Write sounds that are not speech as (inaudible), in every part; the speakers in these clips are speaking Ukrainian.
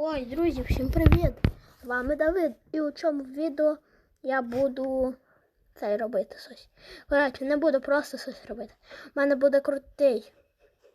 Ой, друзі, всім привіт! З вами Давид. І у цьому відео я буду цей робити щось. Коротше, не буду просто щось робити. У мене буде крутий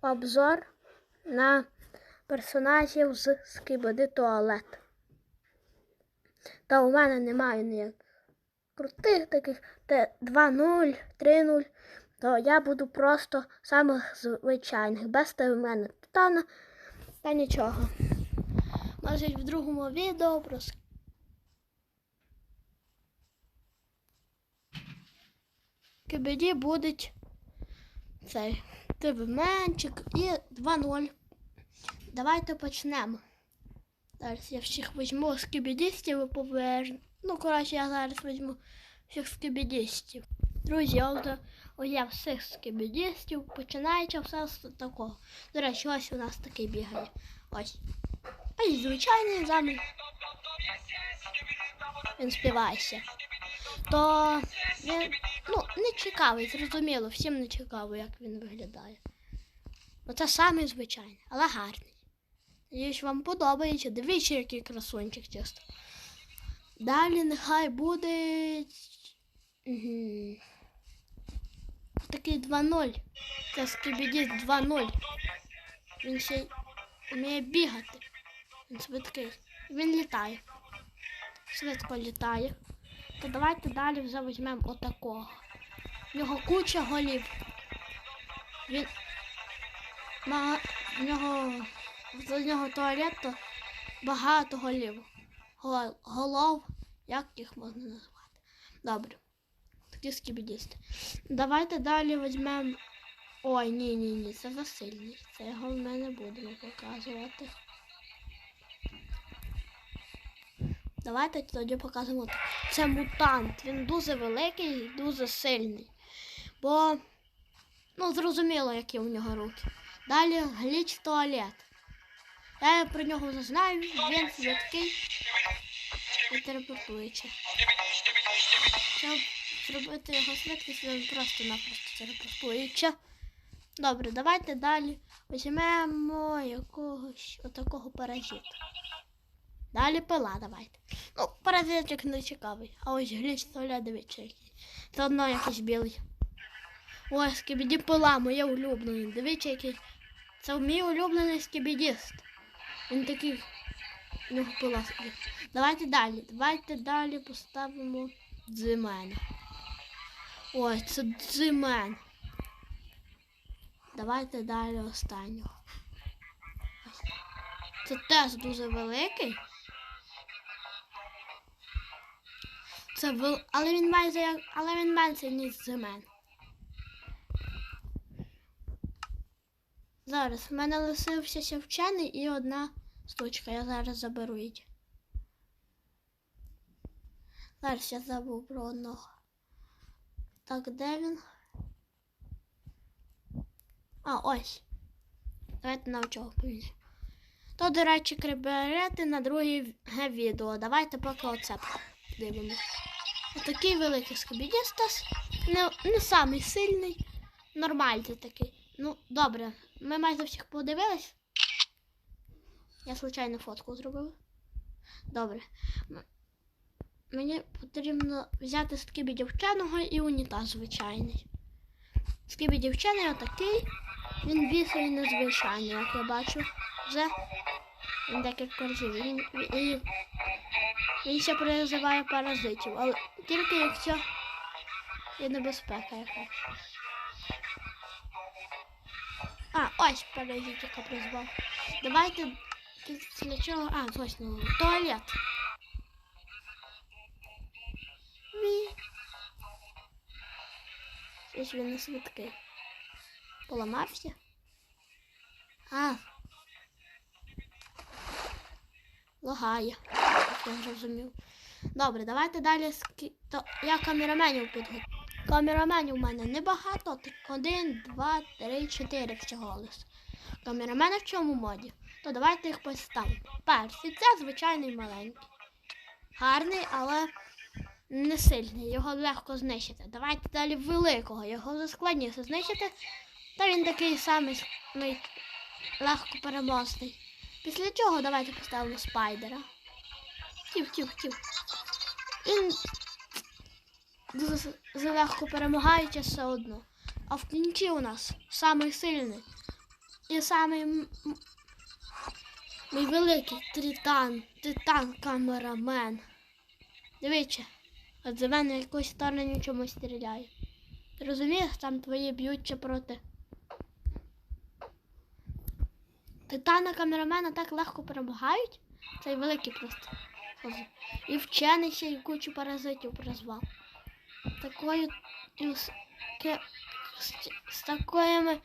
обзор на персонажів з Скибоди Туалет. Та у мене немає ніяких крутих таких те 2-0, 3-0. То я буду просто самих звичайних, без мене титана та нічого. Може в другому відео про Кибеді буде цей тибменчик і 2-0. Давайте почнемо. Зараз я всіх візьму скибідістів і поверну. Ну, коротше, я зараз візьму всіх скибідістів. Друзі, от ось я всіх скибідістів, починаючи все з такого. До речі, ось у нас такий бігає. Ось. Ось звичайний замір. Він співається. То він ну, не цікавий, зрозуміло, всім не цікаво, як він виглядає. Ну це самий звичайний, але гарний. Надіюсь, вам подобається. Дивіться, який красунчик чисто. Далі нехай буде. Угу. Такий 2-0. Це скібідіс 2-0. Він ще вміє бігати. Він швидкий. Він літає. Швидко літає. То давайте далі вже візьмемо отакого. В нього куча голів. Він. Ма... В нього. В нього туалету багато голів. Гол... Голов. Як їх можна назвати? Добре. Такі скібідісти. Давайте далі візьмемо. Ой, ні, ні, ні, це засильний. Це його в мене будемо показувати. Давайте тоді покажемо. Це мутант. Він дуже великий і дуже сильний. Бо, ну, зрозуміло, які у нього руки. Далі гліч туалет. Я про нього вже знаю, він швидкий і телепортуючий. Зробити його швидкість, він просто-напросто телепортуючи. Добре, давайте далі візьмемо якогось отакого паразита. Далі пила давайте. Ну, паразитик не цікавий. А ось гліч туалет, дивіться який. Це одно якийсь білий. Ось скібіді пила, моє улюблене. Дивіться який. Це мій улюблений скібідіст. Він такий. Нього пила. Давайте далі. Давайте далі поставимо дзимена. Ой, це дзимен. Давайте далі останнього. Це теж дуже великий. Це вел... Але він майже як... але він менший, ніж земен. Зараз в мене лишився ще вчений і одна штучка. Я зараз заберу її. Зараз я забув про одного. Так, де він? А, ось. Давайте на чого повітря. То, до речі, криберети на друге відео. Давайте поки оце дивимося. Отакий великий скобідістас. Не, не самий сильний, нормальний такий. Ну, добре, ми майже всіх подивились. Я случайно фотку зробив. Добре. Мені потрібно взяти скибі дівчаного і унітаз звичайний. Скибі дівчаний отакий. Він бісий незвичайний, як я бачу. Вже він декілька разів. Він, він, він ще призиває паразитів, але тільки якщо є небезпека якась. А, ось паразит, яка призвав. Давайте після чого. А, точно, туалет. Щось він не швидкий. Поламався? А. Лагає. Я зрозумів. Добре, давайте далі. То я камераменів підготую. Камераменів у мене небагато, так один, два, три, чотири всього лише. Камерамени в чому моді? То давайте їх поставимо. Перший це звичайний маленький. Гарний, але не сильний. Його легко знищити. Давайте далі великого. Його вже складніше знищити. Та він такий самий ну, легко переможний. Після чого давайте поставимо спайдера. Тів, тів, тів. Він залегко перемагаючи все одно. А в кінці у нас самий сильний і самий мій великий тритан, титан камерамен. Дивіться, от за мене якоїсь сторони чомусь стріляє. Ти розумієш, там твої б'ються проти. Титана камерамена так легко перемагають. Цей великий просто. І вчений ще й кучу паразитів призвав. Такою з, з, з такими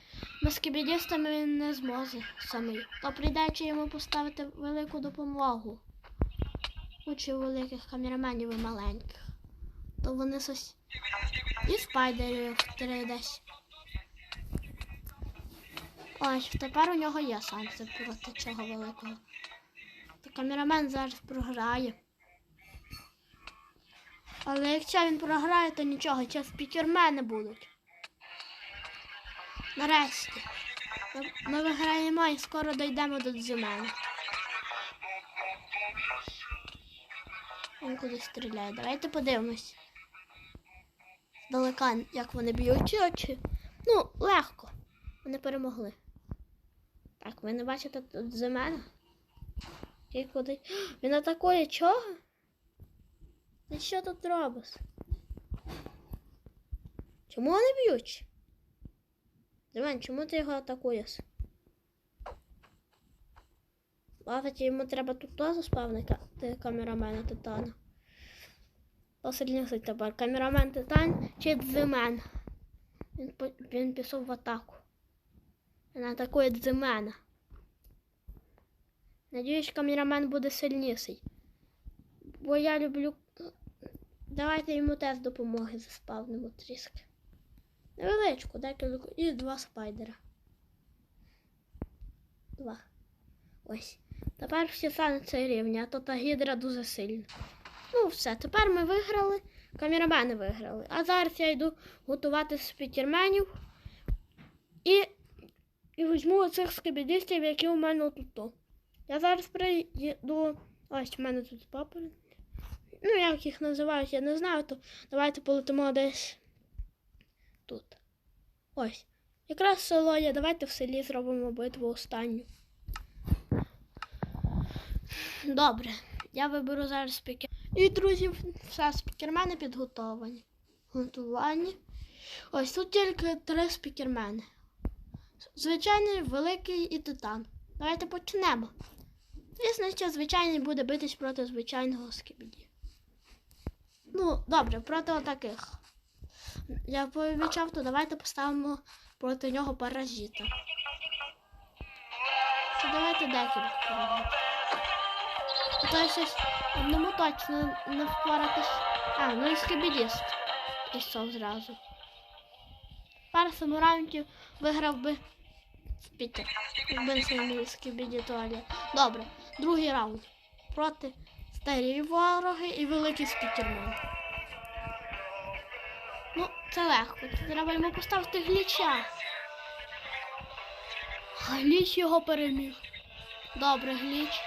маскібідістами він не зможе самий. То прийдеться йому поставити велику допомогу. Кучу великих камераменів і маленьких. То вони сос... І спайдерів десь. Ось, тепер у нього є шанси проти цього великого. То камерамен зараз програє. Але якщо він програє, то нічого, час спікермени будуть. Нарешті. Ми, виграємо і скоро дійдемо до Дзимена. Він кудись стріляє. Давайте подивимось. Далека, як вони б'ють очі. Ну, легко. Вони перемогли. Так, ви не бачите тут Дзимена? І куди? (gasps) Він атакує чого? Ти що тут робиш? Чому вони б'ють? Диван, чому ти його атакуєш? Бачите, йому треба тут теж спавнити камерамена Титана. Посильніший тепер. Камерамен Титан чи Дзимен. Він, він пішов в атаку. Він атакує Дзимена. Надіюсь, камерамен буде сильніший. Бо я люблю. Давайте йому теж допомоги заспавнимо трішки. Невеличку, декілька і два спайдера. Два. Ось. Тепер всі стане цей рівень, а то та гідра дуже сильна. Ну, все, тепер ми виграли. Камерамени виграли. А зараз я йду готувати спікерменів. І, і візьму оцих скибідистів, які у мене тут. Я зараз прийду. Ось у мене тут папери. Ну, як їх називають, я не знаю, то давайте полетимо десь тут. Ось. Якраз село є, давайте в селі зробимо битву останню. Добре, я виберу зараз спікер. І, друзі, все, спікермени підготовані. Готувані. Ось тут тільки три спікермени. Звичайний, великий і титан. Давайте почнемо. Звісно, що звичайний буде битись проти звичайного скібіді. Ну, добре, проти отаких. Я пообіцяв, то давайте поставимо проти нього паразита. То давайте декілька. Щось одному точно не впоратись. А, ну і скібідіст пішов зразу. Першому раунді виграв би Спітер. Якби не сильний скібіді туалет. Добре, другий раунд. Проти старі вороги і великий спікермен. Ну, це легко. Треба йому поставити гліча. Гліч його переміг. Добре, гліч.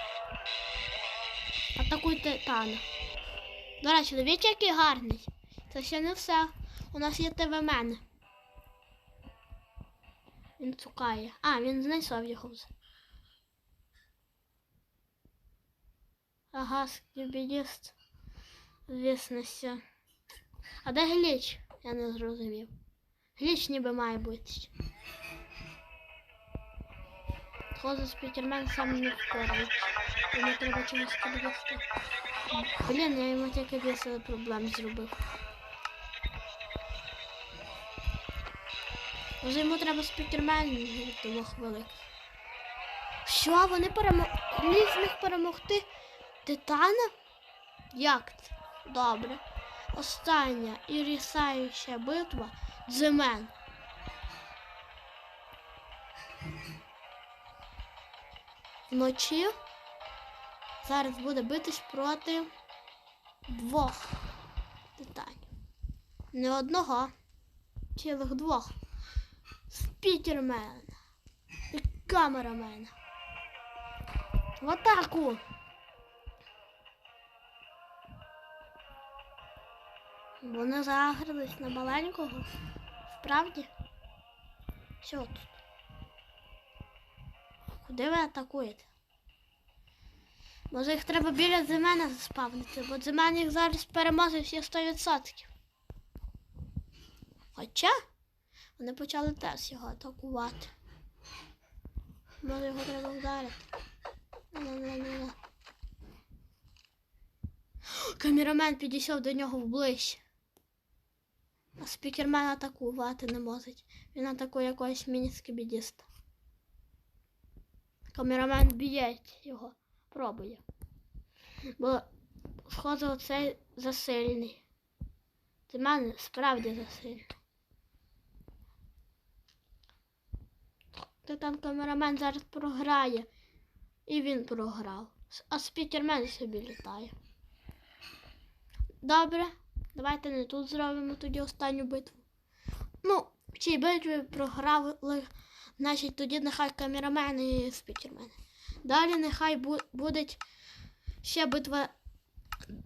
Атакуй титана. До речі, дивіться, який гарний. Це ще не все. У нас є ТВ мене. Він цукає. А, він знайшов його вже. Ага, скібідіст. Звісно, що. А де гліч? Я не зрозумів. Гліч ніби має бути. Хоза спікермен сам не впорається. Йому треба чомусь підвести. Блін, я йому тільки більше проблем зробив. Може йому треба спікермен двох великих. Що, вони перемогли? зміг перемогти Титана? Як це? Добре. Остання і рісаюча битва Дземен. Вночі зараз буде битись проти двох титанів. Не одного, цілих двох. Спікермен і камерамен. В атаку! Вони загрились на маленького. Справді? Що тут? Куди ви атакуєте? Може їх треба біля земена заспавнити, бо земен їх зараз переможе всі 100%. Хоча вони почали теж його атакувати. Може його треба вдарити. Не-не-не-не. Камерамен підійшов до нього вближче. А спікермен атакувати не може. Він атакує якогось міні-скібідіста. Камерамен б'є його, пробує. Бо, схоже, оцей засильний. Це мене справді засильний. Та там камерамен зараз програє. І він програв. А спікермен собі літає. Добре, давайте не тут зробимо тоді останню битву. Ну, в цій битві програли, значить тоді нехай камерамен і спікермен. Далі нехай бу- буде ще битва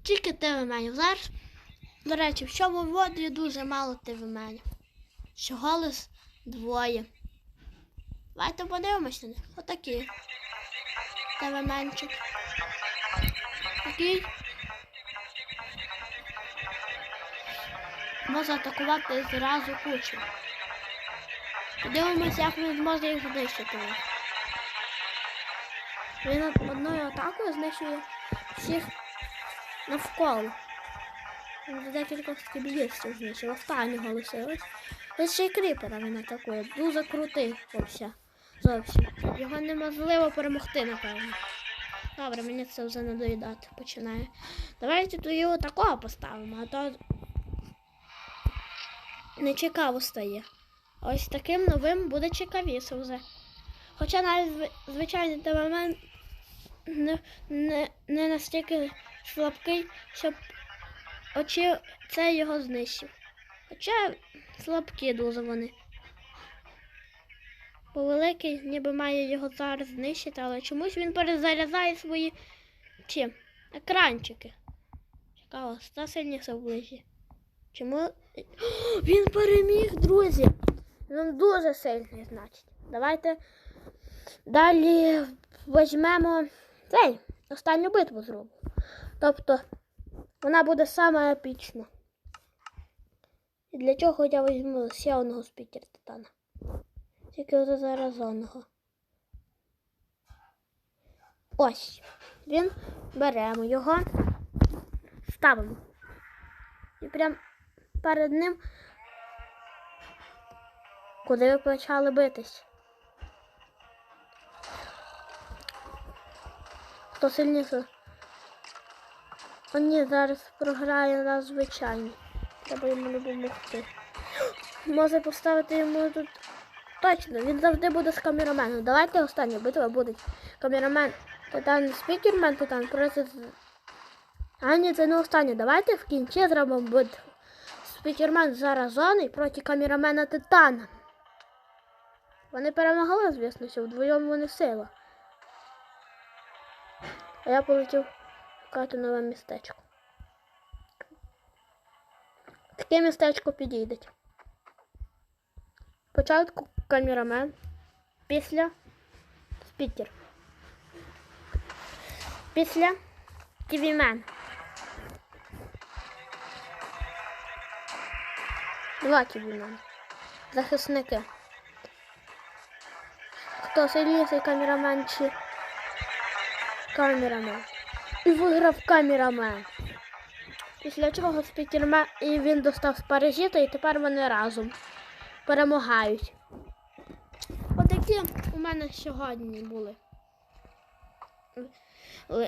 тільки ТВ-менів. Зараз, до речі, в цьому воді дуже мало ТВ-менів. Всього лиш двоє. Давайте подивимось на них. Отакі. ТВ-менчик. Такий. Може атакувати зразу кучу. Подивимось, як він зможе їх знищити. Він од- одною атакою знищує всіх навколо. Він декілька скіб'їстів знищив, останнього лишилось. Ось ще й кріпера він атакує. Дуже крутий вовся. Зовсім. Його неможливо перемогти, напевно. Добре, мені це вже надоїдати починає. Давайте тут його такого поставимо, а то не цікаво стає. Ось таким новим буде цікавіше вже. Хоча навіть звичайний не, не, не настільки слабкий, щоб очі це його знищив. Хоча слабкі дуже вони. Бо великий ніби має його зараз знищити, але чомусь він перезаряджає свої ці екранчики. Цікаво, хто сильніше вближі. Чому О, він переміг, друзі? Він дуже сильний, значить. Давайте далі візьмемо цей останню битву зробимо. Тобто вона буде саме епічна. І для чого я візьму ще одного спікера Титана? Тільки вже заразонного. Ось. Він беремо його, ставимо. І прям перед ним. Куди ви почали битись? Хто сильніше? О, ні, зараз програє на звичайний. Треба йому допомогти. Може поставити йому тут. Точно, він завжди буде з камераменом. Давайте остання битва буде. Камерамен, титан, спікермен, титан проти. А ні, це не останнє. Давайте в кінці зробимо битву. Спікермен заразоний проти камерамена Титана. Вони перемогли, звісно, що вдвоєм вони сила. А я полетів шукати нове містечко. Таке містечко підійде. Спочатку камерамен, після спікер. Після тівімен. Два тівімен. Захисники. Хто сильніший камерамен чи камерамен? І виграв камерамен. Після чого спікермен і він достав з паразита, і тепер вони разом перемагають. Отакі у мене сьогодні були.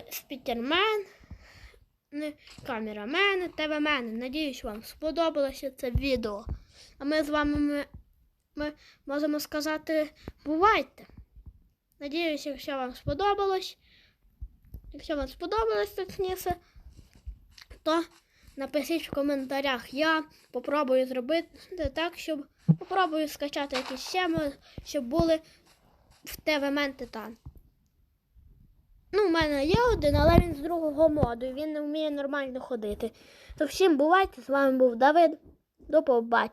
Спікермен, не, камерамен, ТВ-мен. Надіюсь, вам сподобалося це відео. А ми з вами ми, ми можемо сказати бувайте. Надіюсь, якщо вам сподобалось. Якщо вам сподобалось точніше, то напишіть в коментарях. Я попробую зробити так, щоб попробую скачати якісь схеми, щоб були в ТВ Мен Титан. Ну, у мене є один, але він з другого моду. Він не вміє нормально ходити. То всім бувайте, з вами був Давид. До побачення.